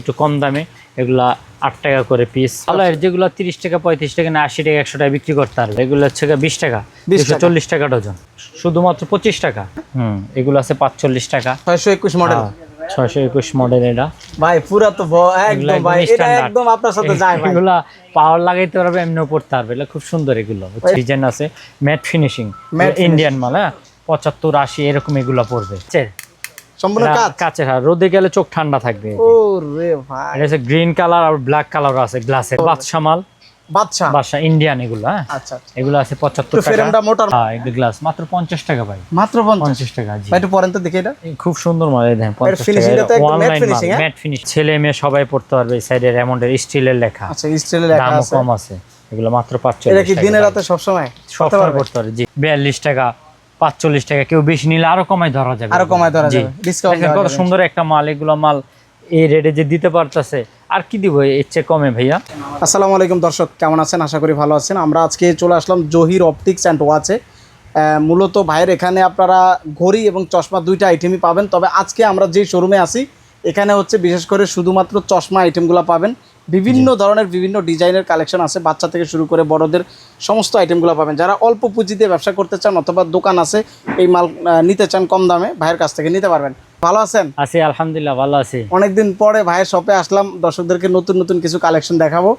একটু কম দামে এগুলা আট টাকা করে পিস ভালো যেগুলো তিরিশ টাকা পঁয়ত্রিশ টাকা না আশি টাকা একশো টাকা বিক্রি করতে পারবে। এগুলো হচ্ছে বিশ টাকা দুশো চল্লিশ টাকা ডজন। শুধুমাত্র পঁচিশ টাকা। হুম এগুলো আছে পাঁচচল্লিশ টাকা। ছয়শো একুশ মডেল ছয়শো একুশ মডেল এটা ভাই পুরা তো একদম ভাই এটা একদম আপনার সাথে যায় ভাই। পাওয়ার লাগাইতে পারবে এমনিও পড়তে পারবে। এগুলো খুব সুন্দর এগুলো। ডিজাইন আছে ম্যাট ফিনিশিং ইন্ডিয়ান মাল হ্যাঁ? পঁচাত্তর আশি এরকম এগুলো পড়বে। সম্পূর্ণ এটা কাঁচের হ্যাঁ রোদে গেলে চোখ ঠান্ডা থাকবে। ও ভাই। এটা গ্রিন কালার আর ব্ল্যাক কালার আছে গ্লাসের। বাদশা? বাদশা ইন্ডিয়ান এগুলো হ্যাঁ? আচ্ছা আচ্ছা। এগুলো আছে পঁচাত্তর একটু টাকা। ফ্রেমটা মোটার হ্যাঁ এগুলো গ্লাস মাত্র পঞ্চাশ টাকা ভাই। মাত্র পঞ্চাশ। পঞ্চাশ টাকা জি। একটু পরেন তো দেখি এটা। খুব সুন্দর মাল দেখেন তো একদম? ম্যাট ফিনিশ ছেলে মেয়ে সবাই পড়তে পারবে এই সাইডে রেমন্ডের স্টিলের লেখা। আচ্ছা স্টিলে লেখা কম আছে। এগুলো মাত্র এটা কি টাকা দিনে রাতে সব সময় সব পড়তে পারে জি। বিয়াল্লিশ টাকা। পাঁচচল্লিশ টাকা কেউ বেশি নিলে আরও কমায় ধরা যাবে। আরও কমায় ধরা যাবে। দেখেন কত সুন্দর একটা মাল এগুলো মাল এই রেটে যে দিতে পারতেছে আর কি দিব এর চেয়ে কমে ভাইয়া? আসসালামু আলাইকুম দর্শক কেমন আছেন? আশা করি ভালো আছেন। আমরা আজকে চলে আসলাম জহির অপটিক্স অ্যান্ড ওয়াচে। মূলত ভাইয়ের এখানে আপনারা ঘড়ি এবং চশমা দুইটা আইটেমই পাবেন। তবে আজকে আমরা যে শোরুমে আছি এখানে হচ্ছে বিশেষ করে শুধুমাত্র চশমা আইটেমগুলো পাবেন। বিভিন্ন ধরনের বিভিন্ন ডিজাইনের কালেকশন আছে। বাচ্চা থেকে শুরু করে বড়দের সমস্ত আইটেমগুলো পাবেন। যারা অল্প পুঁজিতে ব্যবসা করতে চান অথবা দোকান আছে এই মাল নিতে চান কম দামে ভাইয়ের কাছ থেকে নিতে পারবেন। ভালো আছেন? আছি আলহামদুলিল্লাহ ভালো আছি। অনেকদিন পরে ভাইয়ের শপে আসলাম। দর্শকদেরকে নতুন নতুন কিছু কালেকশন দেখাবো।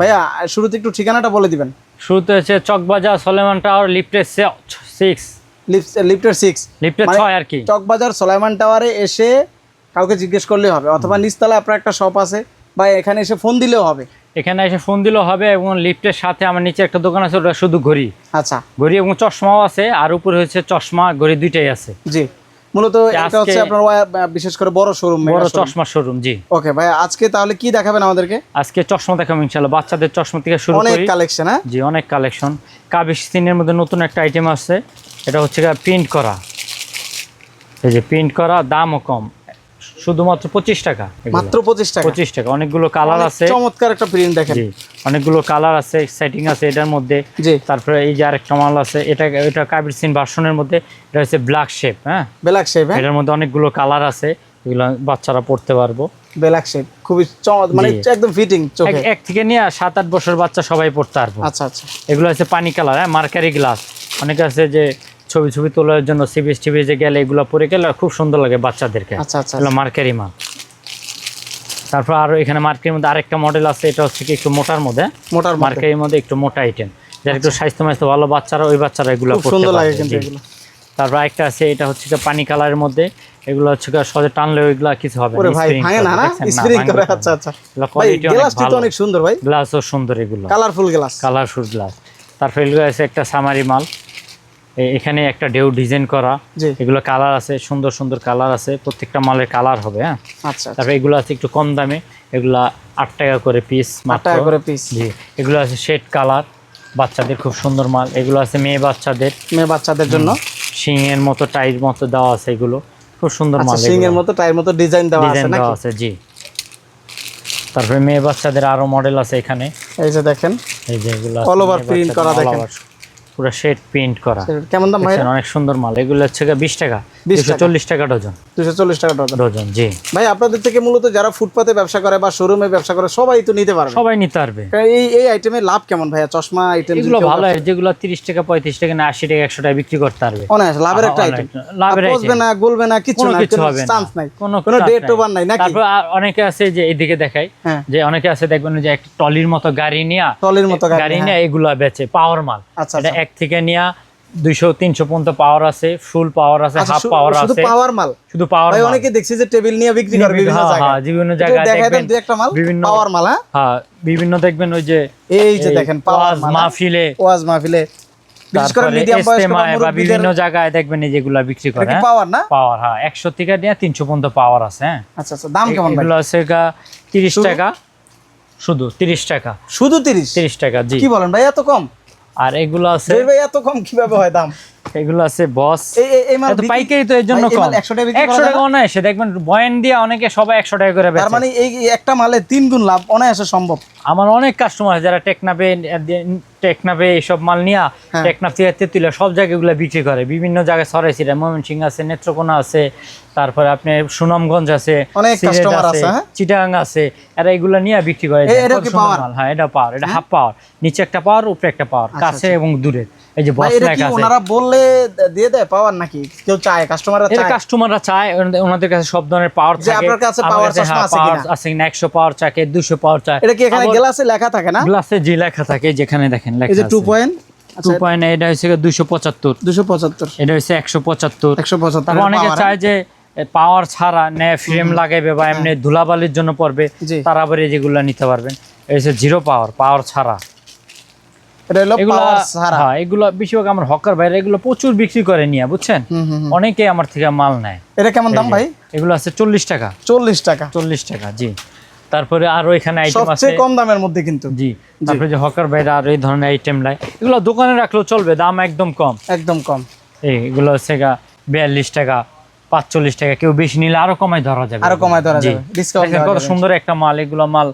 ভাইয়া শুরুতে একটু ঠিকানাটা বলে দিবেন। শুরুতে হচ্ছে চকবাজার সলেমান টাওয়ার লিফটের সিক্স লিফটের সিক্স লিফটের মানে ছয় আর কি। চকবাজার সোলাইমান টাওয়ারে এসে কাউকে জিজ্ঞেস করলেই হবে। অথবা নিচতলায় আপনার একটা শপ আছে। বা এখানে এসে ফোন দিলেও হবে। এখানে এসে ফোন দিলেও হবে এবং লিফটের সাথে আমার নিচে একটা দোকান আছে ওটা শুধু ঘড়ি। আচ্ছা। ঘড়ি এবং চশমাও আছে আর উপরে হচ্ছে চশমা ঘড়ি দুইটাই আছে। জি। মূলত এটা হচ্ছে আপনার বিশেষ করে বড় শোরুম বড় চশমা শোরুম জি। ওকে ভাই আজকে তাহলে কি দেখাবেন আমাদেরকে? আজকে চশমা দেখাবো ইনশাল্লাহ বাচ্চাদের চশমা থেকে শুরু অনেক কালেকশন হ্যাঁ? জি অনেক কালেকশন কাবিশ সিনের মধ্যে নতুন একটা আইটেম আছে। এটা হচ্ছে প্রিন্ট করা। এই যে প্রিন্ট করা দামও কম। শুধুমাত্র পঁচিশ টাকা মাত্র পঁচিশ টাকা? পঁচিশ টাকা। অনেকগুলো কালার আছে। চমৎকার একটা প্রিন্ট দেখেন। অনেকগুলো কালার আছে সেটিং আছে এটার মধ্যে। তারপরে এই যে আরেকটা মাল আছে এটা এটা কাবির সিন ভার্সনের মধ্যে এটা হচ্ছে ব্ল্যাক শেপ হ্যাঁ? ব্ল্যাক শেপ এটার মধ্যে অনেকগুলো কালার আছে এগুলো বাচ্চারা পড়তে পারব। ব্ল্যাক শেপ খুবই মানে একদম ফিটিং চোখে। এক- এক থেকে নিয়ে সাত আট বছর বাচ্চা সবাই পড়তে পারব। আচ্ছা আচ্ছা। এগুলো আছে পানি কালার হ্যাঁ? মার্কারি গ্লাস অনেকে আছে যে ছবি ছবি তোলার জন্য সিবিএস টিভিএসে গেলে এগুলো পরে গেলে খুব সুন্দর লাগে বাচ্চাদেরকে। আচ্ছা আচ্ছা এগুলো মার্কারি মাল তারপর আরও এখানে মার্কের মধ্যে আরেকটা মডেল আছে এটা হচ্ছে কি একটু মোটার মধ্যে। মোটার মার্কের মধ্যে একটু মোটা আইটেম যারা একটু স্বাস্থ্য মাস্থ্য ভালো বাচ্চারা ওই বাচ্চারা এগুলো সুন্দর লাগে কিন্তু এগুলো। তারপর একটা আছে এটা হচ্ছে কি পানি কালারের মধ্যে। এগুলো হচ্ছে কি সহজে টানলে ওইগুলো কিছু হবে ওরে ভাই ভাঙে না না? স্প্রিং করে আচ্ছা আচ্ছা। ভাই গ্লাসটি তো অনেক সুন্দর ভাই। গ্লাসও সুন্দর এগুলো। কালারফুল গ্লাস কালারফুল গ্লাস তারপর এগুলো আছে একটা সামারি মাল। এখানে একটা ঢেউ ডিজাইন করা। এগুলো কালার আছে সুন্দর সুন্দর কালার আছে। প্রত্যেকটা মালের কালার হবে হ্যাঁ? আচ্ছা তারপর এগুলো আছে একটু কম দামে। এগুলা আট টাকা করে পিস আট টাকা করে পিস জি এগুলো আছে শেড কালার বাচ্চাদের খুব সুন্দর মাল। এগুলো আছে মেয়ে বাচ্চাদের। মেয়ে বাচ্চাদের জন্য। শিঙের মতো টাইর মতো দেওয়া আছে এগুলো। খুব সুন্দর আচ্ছা মাল সিং এর মতো টাইর মতো ডিজাইন দেওয়া আছে নাকি? আছে জি। তারপরে মেয়ে বাচ্চাদের আরও মডেল আছে এখানে। এই যে দেখেন। এই যে এগুলো All over print করা দেখেন। পুরো শেড প্রিন্ট করা। কেমন দাম ভাই অনেক সুন্দর মাল। এগুলো হচ্ছে বিশ টাকা। 20 দুশো চল্লিশ টাকা ডজন। দুশো চল্লিশ টাকা ডজন। ডজন জি। ভাই আপনাদের থেকে মূলত যারা ফুটপাতে ব্যবসা করে বা শোরুমে ব্যবসা করে সবাই তো নিতে পারবে সবাই নিতে পারবে। এই এই আইটেমের লাভ কেমন ভাইয়া? চশমা আইটেম এগুলো ভালো যেগুলো তিরিশ টাকা পঁয়ত্রিশ টাকা না আশি টাকা একশো টাকা বিক্রি করতে পারবে। অনায়াস লাভের একটা আইটেম লাভের বসবে। না গলবে না কিছু না কিছু হবে চান্স নাই। কোনো কোনো ডেট ওভার নাই। নাকি? তারপর অনেকে আছে যে এদিকে দেখায় হ্যাঁ। যে অনেকে আছে দেখবেন যে একটা টলির মতো গাড়ি নিয়ে টলির মতো গাড়ি, হ্যাঁ। নিয়ে এগুলো বেচে পাওয়ার মাল। আচ্ছা। এক থেকে নিয়ে দুইশো তিনশো পর্যন্ত পাওয়ার আছে ফুল পাওয়ার আছে আচ্ছা, হাফ শু- পাওয়ার শুধু আছে। পাওয়ার মাল? শুধু পাওয়ার ভাই অনেকে দেখছি যে টেবিল নিয়ে বিক্রি করে বিভিন্ন হ্যাঁ, জায়গায়। হ্যাঁ, বিভিন্ন জায়গায় দেখবেন দুই একটা মাল বিভিন্ন- পাওয়ার মাল হ্যাঁ? হ্যাঁ বিভিন্ন দেখবেন ওই যে এই যে দেখেন পাওয়ার মাল? মাহফিলে। ওয়াজ মাহফিলে। বিশেষ করে মিডিয়াম বা বিভিন্ন জায়গায় দেখবেন এই যেগুলা বিক্রি করে? পাওয়ার না? পাওয়ার হ্যাঁ একশো থেকে নিয়ে তিনশো পর্যন্ত পাওয়ার আছে হ্যাঁ? আচ্ছা আচ্ছা দাম কেমন ভাই? এগুলো আছে গা তিরিশ শুধু? টাকা। শুধু তিরিশ টাকা। শুধু 30 তিরিশ টাকা জি। কি বলেন ভাই এত কম? আর এগুলো আছে ভাই এত কম কীভাবে হয় দাম? এগুলো আছে বস। পাইকারি তো এর জন্য কম। 100 টাকা বিক্রি একশো করা টাকা যায় অনায়াসে দেখবেন বয়ান দিয়ে অনেকে সবাই একশো টাকা করে তার মানে এই একটা মালে তিন গুণ লাভ অনায়াসে সম্ভব। আমার অনেক কাস্টমার যারা টেকনাপে এইসব মাল নিয়ে হ্যাঁ। টেকনাফ সব জায়গায় এগুলো বিক্রি করে। বিভিন্ন জায়গায় ময়মনসিং আছে নেত্রকোনা আছে তারপরে আপনি সুনামগঞ্জ আছে অনেক customer আছে, হ্যাঁ? চিটাগাং আছে এরা এগুলো নিয়ে বিক্রি করে। মাল। হ্যাঁ এটা পাওয়ার এটা হাফ পাওয়ার নিচে একটা পাওয়ার উপরে একটা পাওয়ার আচ্ছা, কাছে এবং দূরে। এই যে বস লেখা আছে। ওনারা বললে দিয়ে দেয় পাওয়ার নাকি? কেউ চায় কাস্টমাররা চায়? কাস্টমাররা চায় ওনাদের- কাছে সব ধরনের পাওয়ার যে আপনার কাছে power চশমা আছে কিনা? আছে কিনা একশো পাওয়ার চাকে দুশো পাওয়ার চায় এটা কি এখানে গ্লাসে লেখা থাকে না? গ্লাসে যে লেখা থাকে যেখানে দেখেন লেখা এই যে টু পয়েন্ট এটা হচ্ছে দুশো পঁচাত্তর। দুশো পঁচাত্তর। এটা হচ্ছে একশো পঁচাত্তর। একশো পঁচাত্তর অনেকে চায় যে পাওয়ার ছাড়া নে ফ্রেম লাগাইবে বা এমনি ধুলাবালির জন্য পড়বে জি। তারা আবার যেগুলো নিতে পারবেন। এই হচ্ছে জিরো পাওয়ার পাওয়ার ছাড়া। এগুলো হ্যাঁ এগুলো বেশিরভাগ আমার হকার বাইরে এগুলো প্রচুর বিক্রি করে নিয়ে বুঝছেন? হুম, হুম, হুম। অনেকে আমার থেকে মাল নেয়। এটা কেমন দাম ভাই? এগুলো আছে চল্লিশ টাকা। চল্লিশ টাকা। চল্লিশ টাকা জি। তারপরে আরও এখানে আইটেম আছে। কম দামের মধ্যে কিন্তু। জি তারপরে যে হকার আরও এই ধরনের আইটেম লাই এগুলো দোকানে রাখলেও চলবে দাম একদম কম। একদম কম। এগুলো হচ্ছে বিয়াল্লিশ টাকা পাঁচচল্লিশ টাকা কেউ বেশি নিলে আরও কমায় ধরা যাবে। আরও কমায় ধরা যাবে। ডিসকাউন্ট কত সুন্দর একটা মাল এগুলো মাল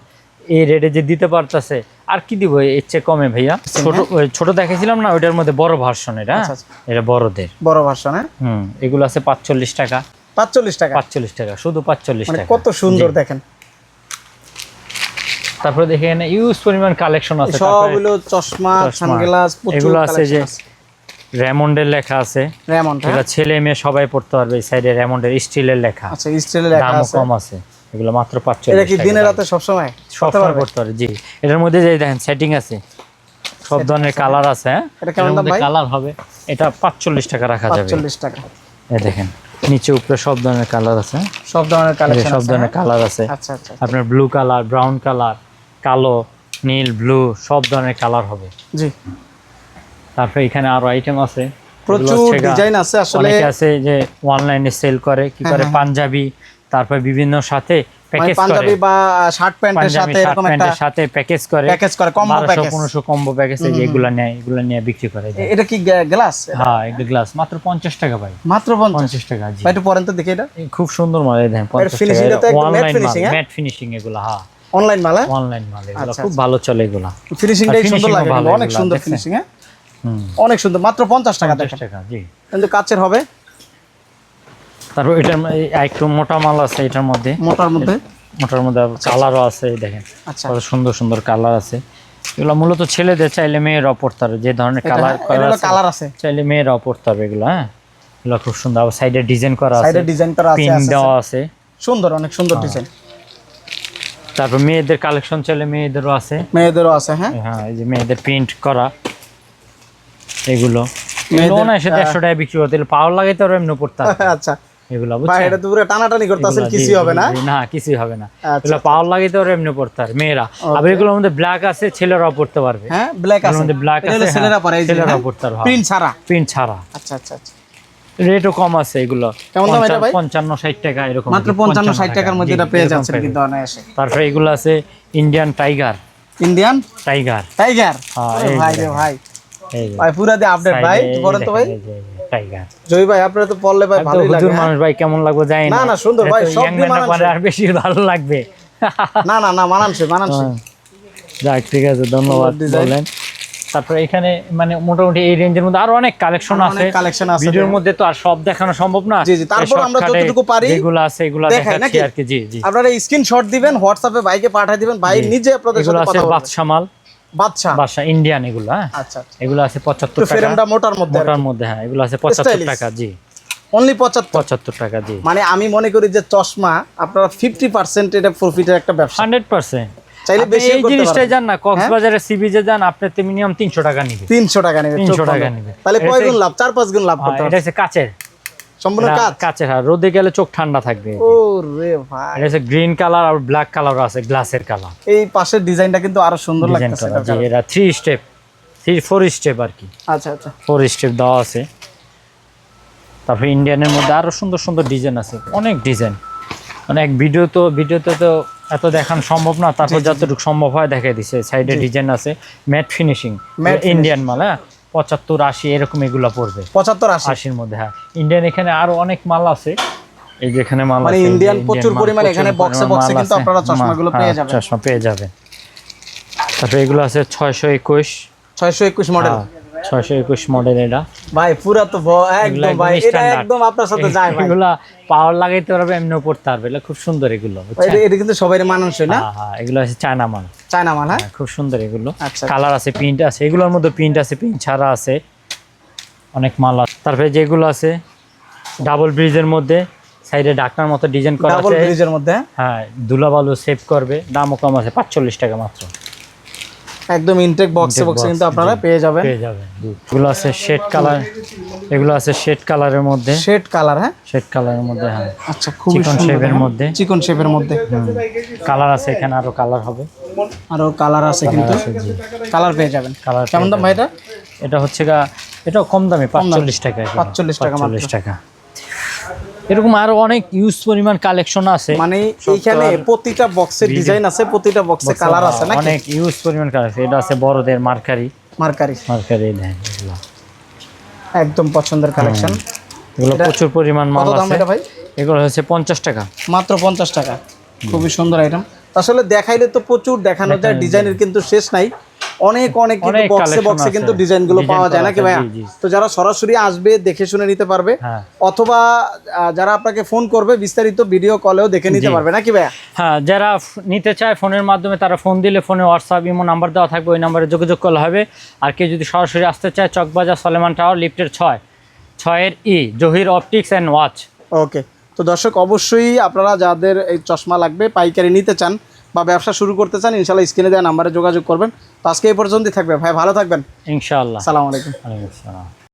এই রেটে যে দিতে পারতেছে আর কি দিব এর চেয়ে কমে ভাইয়া? ছোট ছোট দেখেছিলাম না ওইটার মধ্যে বড় ভার্সন এটা আচ্ছা, আচ্ছা। এটা বড়দের। বড় ভার্সন হ্যাঁ? হুম এগুলো আছে পাঁচচল্লিশ টাকা। পাঁচচল্লিশ টাকা? পাঁচচল্লিশ টাকা শুধু পাঁচচল্লিশ মানে টাকা। কত সুন্দর দেখেন। তারপরে দেখে এখানে ইউজ পরিমাণ কালেকশন আছে। সব তারপরে হলো চশমা। সানগ্লাস এগুলো আছে যে রেমন্ডের লেখা আছে। রেমন্ড হ্যাঁ? এটা ছেলে মেয়ে সবাই পড়তে পারবে এই সাইডে রেমন্ডের স্টিলের লেখা। আচ্ছা স্টিলের লেখা আছে। কম আছে। এগুলো মাত্র এটা পাঁচচল্লিশ কি দিনে। রাতে সব করতে সময় পারবে? করতে পারে জি। এটার মধ্যে যে দেখেন সেটিং আছে সব ধরনের কালার আছে হ্যাঁ? এটা কেমন দাম ভাই? কালার হবে এটা পাঁচচল্লিশ টাকা রাখা যাবে। পাঁচচল্লিশ টাকা। এই দেখেন নিচে উপরে সব ধরনের কালার আছে হ্যাঁ? সব ধরনের কালেকশন সব ধরনের কালার আছে। আচ্ছা আচ্ছা আপনার ব্লু কালার ব্রাউন কালার কালো নীল ব্লু সব ধরনের কালার হবে। জি। তারপরে এখানে আরও আইটেম আছে। প্রচুর ডিজাইন আছে আসলে অনেকে আছে যে অনলাইনে সেল করে কি করে পাঞ্জাবি তারপর বিভিন্ন সাথে মানে প্যাকেজ পাঞ্জাবি বা শার্ট প্যান্টের সাথে এরকম একটা সাথে প্যাকেজ করে। প্যাকেজ করে কম্বো প্যাকেজ পনেরোশো কম্বো প্যাকেজ যেগুলো নেয় এগুলো নিয়ে বিক্রি করে এটা কি গ্লাস হ্যাঁ একটা গ্লাস মাত্র পঞ্চাশ টাকা ভাই। মাত্র পঞ্চাশ? পঞ্চাশ টাকা জি। ভাই একটু পরেন তো দেখি এটা। খুব সুন্দর মাল দেখেন পঞ্চাশ finishing টা তো টাকা মাল finishing, হ্যাঁ? ম্যাট ফিনিশিং এগুলো হ্যাঁ। অনলাইন মাল হ্যাঁ? অনলাইন মাল এগুলো আচ্ছা, খুব ভালো চলে এগুলো। ফিনিশিংটাই সুন্দর লাগে অনেক সুন্দর ফিনিশিং হ্যাঁ? হুম। অনেক সুন্দর মাত্র পঞ্চাশ টাকা পঞ্চাশ দেখেন। টাকা জি। কিন্তু কাচের হবে? তারপর এটার একটু মোটা মাল আছে এটার মধ্যে। মোটার মধ্যে? মোটার মধ্যে কালারও আছে এই দেখেন। আচ্ছা। কত সুন্দর সুন্দর কালার আছে। এগুলো মূলত ছেলেদের চাইলে মেয়েরাও পড়তে পারবে যে ধরনের কালার হ্যাঁ, কালার আছে চাইলে মেয়েরাও পড়তে পারবে এগুলো হ্যাঁ? এগুলো খুব সুন্দর। আবার সাইডে ডিজাইন করা আছে। সাইডে ডিজাইন করা আছে পিন দেওয়া আছে। সুন্দর অনেক সুন্দর হ্যাঁ। ডিজাইন তারপর মেয়েদের কালেকশন চাইলে মেয়েদেরও আছে। মেয়েদেরও আছে হ্যাঁ? হ্যাঁ এই যে মেয়েদের প্রিন্ট করা এগুলো। মেয়েদের, এগুলো না এসে হ্যাঁ। দেড়শো টাকা বিক্রি হতে পাওয়ার লাগাইতে তো এমনি পড়তে হবে আচ্ছা। এগুলো বুঝছেন? এটা তো পুরো টানাটানি করতেছেন এগুলা, কিছুই হবে না। না কিছুই হবে না। আচ্ছা, এগুলো পাওয়ার লাগে তো এমনি পড়তে মেয়েরা। আবার এগুলোর মধ্যে ব্ল্যাক আছে ছেলেরাও পড়তে পারবে। হ্যাঁ ব্ল্যাক আছে। মধ্যে ব্ল্যাক আছে ছেলেরা পরে এই ছেলেরাও পড়তে পারবে। প্রিন্ট ছাড়া। প্রিন্ট ছাড়া। আচ্ছা আচ্ছা আচ্ছা। রেটও কম আছে এগুলো। কেমন দাম এটা ভাই? পঞ্চান্ন ষাট টাকা এরকম মাত্র আর কি, পঞ্চান্ন ষাট টাকার মধ্যে এটা পেয়ে যাচ্ছেন কিন্তু অনায়াসে। তারপরে এগুলো আছে Indian tiger Indian tiger tiger হ্যাঁ, ভাই রে ভাই। ভাই পুরা দিয়ে আপডেট ভাই বলেন তো ভাই। টাইগার। জয় ভাই আপনারা তো পড়লে ভাই ভালোই লাগে হুজুর হ্যাঁ? মানুষ ভাই কেমন লাগবে জানি না, না, সুন্দর ভাই, সব আর বেশি ভালো লাগবে। না না না মানানসই মানানসই। হ্যাঁ। যাক ঠিক আছে ধন্যবাদ। বললেন তারপরে এখানে মানে মোটামুটি এই রেঞ্জের মধ্যে আরও অনেক কালেকশন আছে। collection আছে ভিডিওর মধ্যে তো আর সব দেখানো সম্ভব না। জি, জি, তারপর আমরা যতটুকু পারি যেগুলো আছে এগুলো দেখাচ্ছি? আর কি। জি জি। আপনারা স্ক্রিনশট দিবেন হোয়াটসঅ্যাপে ভাইকে পাঠিয়ে দিবেন ভাই নিজে আপনাদের সাথে কথা বলবে। বাদশা মাল বাদশা? বাদশা ইন্ডিয়ান এগুলো হ্যাঁ? আচ্ছা আচ্ছা। এগুলো আছে পঁচাত্তর তো টাকা। ফ্রেমটা মোটার মধ্যে মোটার মধ্যে হ্যাঁ এগুলো আছে পঁচাত্তর Stylish। টাকা জি। অনলি পঁচাত্তর। পঁচাত্তর টাকা জি। মানে আমি মনে করি যে চশমা আপনারা ফিফটি পার্সেন্ট এটা প্রফিটের একটা ব্যবসা। Hundred percent. চাইলে বেশি এই জিনিসটাই যান না কক্সবাজারে সিবিজে যান আপনি মিনিমাম তিনশো টাকা নিবে। তিনশো টাকা নেবে 300 টাকা। নেবে। তাহলে কয় গুণ লাভ? চার পাঁচ গুণ লাভ হ্যাঁ, করতে এটা হবে হচ্ছে কাচের। সম্পূর্ণ এটা কাজ হ্যাঁ রোদে গেলে চোখ ঠান্ডা থাকবে। ও ভাই। এটা গ্রিন কালার আর ব্ল্যাক কালার আছে গ্লাসের কালার। এই পাশের ডিজাইনটা কিন্তু আরও সুন্দর ডিজাইন লাগতেছে করা জি এটা three step three four step আর কি। আচ্ছা আচ্ছা। ফোর স্টেপ দেওয়া আছে। তারপরে ইন্ডিয়ানের মধ্যে আরও সুন্দর সুন্দর ডিজাইন আছে অনেক ডিজাইন। মানে ভিডিও তো ভিডিওতে তো এত দেখানো সম্ভব না তারপর যতটুকু সম্ভব হয় দেখাই দিছে। সাইডে ডিজাইন আছে ম্যাট ফিনিশিং ইন্ডিয়ান মাল হ্যাঁ? পঁচাত্তর আশি এরকম এগুলো পড়বে। পঁচাত্তর আশি। আশির মধ্যে হ্যাঁ। ইন্ডিয়ান এখানে আরও অনেক মাল আছে। এই যেখানে মাল মানে আছে, ইন্ডিয়ান প্রচুর পরিমাণে এখানে বক্সে মাল কিন্তু আপনারা চশমাগুলো হ্যাঁ, পেয়ে যাবেন। চশমা পেয়ে যাবেন। তারপরে এগুলো আছে ছয়শো একুশ। ছয়শো একুশ মডেল ছয়শো একুশ মডেল এটা। ভাই পুরা তো একদম ভাই এটা একদম আপনার সাথে যায় ভাই। এগুলা পাওয়ার লাগাইতে পারবে এমনিও পড়তে পারবে খুব সুন্দর এগুলো এটা কিন্তু সবাই মানানসই না? হ্যাঁ, হ্যাঁ, এগুলো আছে চায়না মাল। চায়না মাল হ্যাঁ? হ্যাঁ, খুব সুন্দর এগুলো। আচ্ছা। কালার আছে প্রিন্ট আছে এগুলোর মধ্যে প্রিন্ট আছে প্রিন্ট ছাড়া আছে। অনেক মাল আছে। তারপরে যেগুলো আছে ডাবল ব্রিজের মধ্যে সাইডে ডাকনার মতো ডিজাইন করা ডাবল আছে। ব্রিজের মধ্যে? হ্যাঁ? ধুলাবালু সেভ করবে দামও কম আছে পাঁচচল্লিশ টাকা মাত্র। একদম ইনটেক বক্সে বক্সে কিন্তু আপনারা পেয়ে যাবেন। পেয়ে যাবেন এগুলো আছে শেড কালার এগুলো আছে শেড কালারের মধ্যে। শেড কালার হ্যাঁ? শেড কালারের মধ্যে হ্যাঁ। আচ্ছা খুব চিকন শেপের? মধ্যে। চিকন শেপের মধ্যে। কালার আছে এখানে আরও কালার হবে। আরও কালার আছে কিন্তু। কালার পেয়ে যাবেন। কালার কেমন দাম ভাই এটা? এটা হচ্ছে গা এটাও কম দামে পাঁচচল্লিশ টাকা এগুলো। 45 টাকা মাত্র। 45 টাকা। এরকম আরও অনেক ইউজ পরিমাণ কালেকশন আছে। মানে এইখানে প্রতিটা বক্সের ডিজাইন আছে প্রতিটা বক্সে কালার আছে নাকি? অনেক ইউজ পরিমাণ কালার আছে। এটা আছে বড়দের মার্কারি। মার্কারি। মার্কারি দেন একদম পছন্দের কালেকশন এগুলো প্রচুর পরিমাণ মাল কত দাম আছে। এটা ভাই? এগুলো হচ্ছে পঞ্চাশ টাকা। মাত্র পঞ্চাশ টাকা। খুবই সুন্দর আইটেম আসলে দেখাইলে তো প্রচুর দেখানো যায় ডিজাইনের কিন্তু শেষ নাই। অনেক অনেক কিন্তু বক্সে বক্সে কিন্তু ডিজাইনগুলো পাওয়া যায় নাকি ভাইয়া। তো যারা সরাসরি আসবে দেখে শুনে নিতে পারবে। হ্যাঁ। অথবা যারা আপনাকে ফোন করবে বিস্তারিত ভিডিও কলেও দেখে নিতে। পারবে নাকি ভাইয়া? হ্যাঁ যারা নিতে চায় ফোনের মাধ্যমে তারা ফোন দিলে ফোনে হোয়াটসঅ্যাপ ইমো নাম্বার দেওয়া থাকবে ওই নাম্বারে যোগাযোগ করলে হবে। আর কেউ যদি সরাসরি আসতে চায় চকবাজার সলেমান টাওয়ার লিফটের ছয় ছয়ের ই Zahir optics and watch okay তো দর্শক অবশ্যই আপনারা যাদের এই চশমা লাগবে পাইকারি নিতে চান বা ব্যবসা শুরু করতে চান ইনশাল্লাহ স্ক্রিনে দেওয়া নাম্বারে যোগাযোগ করবেন। তো আজকে এই পর্যন্তই থাকবে। ভাই ভালো থাকবেন। ইনশাআল্লাহ। সালাম আলাইকুম। ওয়ালাইকুম আসসালাম।